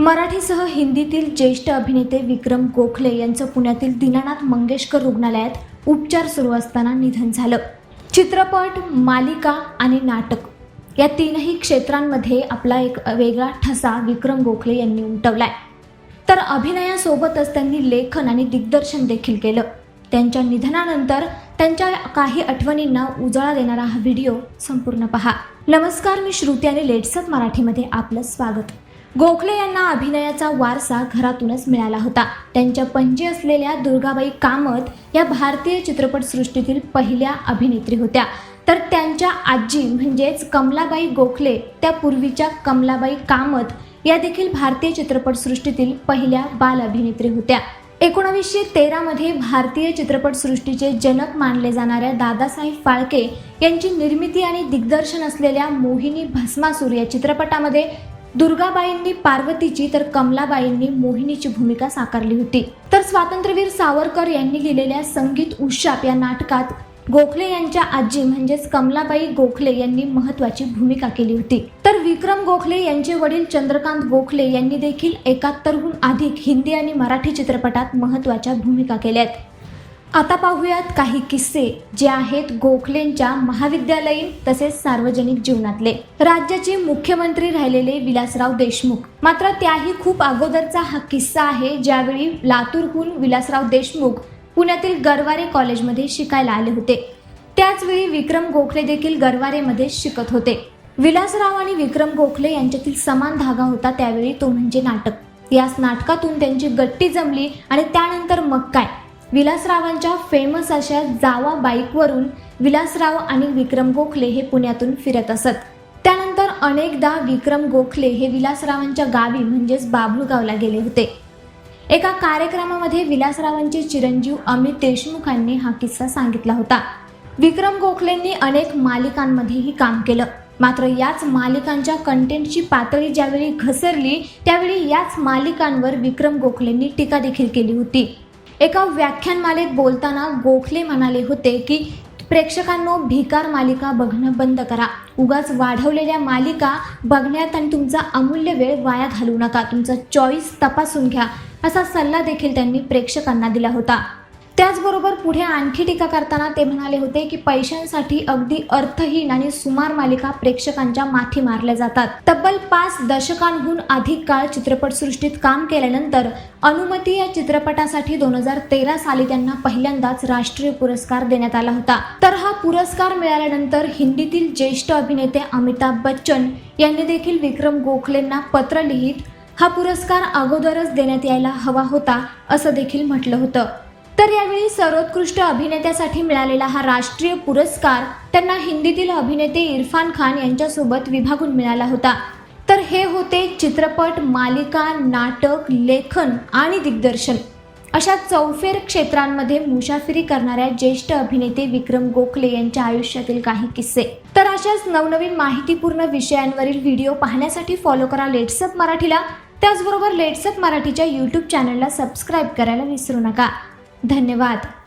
मराठीसह हिंदीतील ज्येष्ठ अभिनेते विक्रम गोखले यांचं पुण्यातील दीनानाथ मंगेशकर रुग्णालयात उपचार सुरू असताना निधन झालं. चित्रपट मालिका आणि नाटक या तीनही क्षेत्रांमध्ये आपला एक वेगळा ठसा विक्रम गोखले यांनी उमटवलाय. तर अभिनयासोबतच त्यांनी लेखन आणि दिग्दर्शन देखील केलं. त्यांच्या निधनानंतर त्यांच्या काही आठवणींना उजाळा देणारा हा व्हिडिओ संपूर्ण पहा. नमस्कार मी श्रुती आणि लेट्सअप मराठीमध्ये आपलं स्वागत. गोखले यांना अभिनयाचा वारसा घरातूनच मिळाला होता. त्यांच्या पणजी असलेल्या दुर्गाबाई कामत या भारतीय चित्रपटसृष्टीतील पहिल्या अभिनेत्री होत्या. तर त्यांच्या आजी म्हणजेच कमलाबाई गोखले त्या पूर्वीच्या कमलाबाई कामत या देखील भारतीय चित्रपटसृष्टीतील पहिल्या बाल अभिनेत्री होत्या. एकोणावीसशे तेरामध्ये भारतीय चित्रपटसृष्टीचे जनक मानले जाणाऱ्या दादासाहेब फाळके यांची निर्मिती आणि दिग्दर्शन असलेल्या मोहिनी भस्मासूर या चित्रपटामध्ये दुर्गाबाईंनी पार्वतीची तर कमलाबाईंनी मोहिनीची भूमिका साकारली होती. तर स्वातंत्र्यवीर सावरकर यांनी लिहिलेल्या संगीत उशाप या नाटकात गोखले यांच्या आजी म्हणजेच कमलाबाई गोखले यांनी महत्वाची भूमिका केली होती. तर विक्रम गोखले यांचे वडील चंद्रकांत गोखले यांनी देखील एकाहत्तरहून अधिक हिंदी आणि मराठी चित्रपटात महत्त्वाच्या भूमिका केल्यात. आता पाहूयात काही किस्से जे आहेत गोखलेंच्या महाविद्यालयीन तसेच सार्वजनिक जीवनातले. राज्याचे मुख्यमंत्री राहिलेले विलासराव देशमुख. मात्र त्याही खूप अगोदरचा हा किस्सा आहे ज्यावेळी लातूरहून विलासराव देशमुख पुण्यातील गरवारे कॉलेजमध्ये शिकायला आले होते. त्याचवेळी विक्रम गोखले देखील गरवारेमध्ये शिकत होते. विलासराव आणि विक्रम गोखले यांच्यातील समान धागा होता त्यावेळी तो म्हणजे नाटक. याच नाटकातून त्यांची गट्टी जमली आणि त्यानंतर मग काय? विलासरावांच्या फेमस अशा जावा बाईकवरून विलासराव आणि विक्रम गोखले हे पुण्यातून फिरत असत. त्यानंतर अनेकदा विक्रम गोखले हे विलासरावांच्या गावी म्हणजेच बाभुळगावला गेले होते. एका कार्यक्रमामध्ये विलासरावांचे चिरंजीव अमित देशमुखांनी हा किस्सा सांगितला होता. विक्रम गोखलेंनी अनेक मालिकांमध्येही काम केलं. मात्र याच मालिकांच्या कंटेंटची पातळी ज्यावेळी घसरली त्यावेळी याच मालिकांवर विक्रम गोखलेंनी टीका देखील केली होती. एका व्याख्यानमालेत बोलताना गोखले म्हणाले होते की प्रेक्षकांनो भिकार मालिका बघणं बंद करा. उगाच वाढवलेल्या मालिका बघण्यात आणि तुमचा अमूल्य वेळ वाया घालू नका. तुमचा चॉईस तपासून घ्या. असा सल्ला देखील त्यांनी प्रेक्षकांना दिला होता. त्याचबरोबर पुढे आणखी टीका करताना ते म्हणाले होते की पैशांसाठी अगदी अर्थहीन आणि सुमार मालिका प्रेक्षकांच्या माथी मारल्या जातात. तब्बल पाच दशकांहून अधिक काळ चित्रपटसृष्टीत काम केल्यानंतर अनुमती या चित्रपटासाठी दोन हजार तेरा साली त्यांना पहिल्यांदाच राष्ट्रीय पुरस्कार देण्यात आला होता. तर हा पुरस्कार मिळाल्यानंतर हिंदीतील ज्येष्ठ अभिनेते अमिताभ बच्चन यांनी देखील विक्रम गोखलेंना पत्र लिहित हा पुरस्कार अगोदरच देण्यात यायला हवा होता असं देखील म्हटलं होतं. तर यावेळी सर्वोत्कृष्ट अभिनेत्यासाठी मिळालेला हा राष्ट्रीय पुरस्कार त्यांना हिंदीतील अभिनेते इरफान खान यांच्यासोबत विभागून मिळाला होता. तर हे होते चित्रपट मालिका नाटक लेखन आणि दिग्दर्शन. अशा चौफेर क्षेत्रांमध्ये मुसाफिरी करणाऱ्या ज्येष्ठ अभिनेते विक्रम गोखले यांच्या आयुष्यातील काही किस्से. तर अशाच नवनवीन माहितीपूर्ण विषयांवरील व्हिडिओ पाहण्यासाठी फॉलो करा लेट्सअप मराठीला. त्याचबरोबर लेट्सअप मराठीच्या यूट्यूब चॅनलला सबस्क्राईब करायला विसरू नका. धन्यवाद.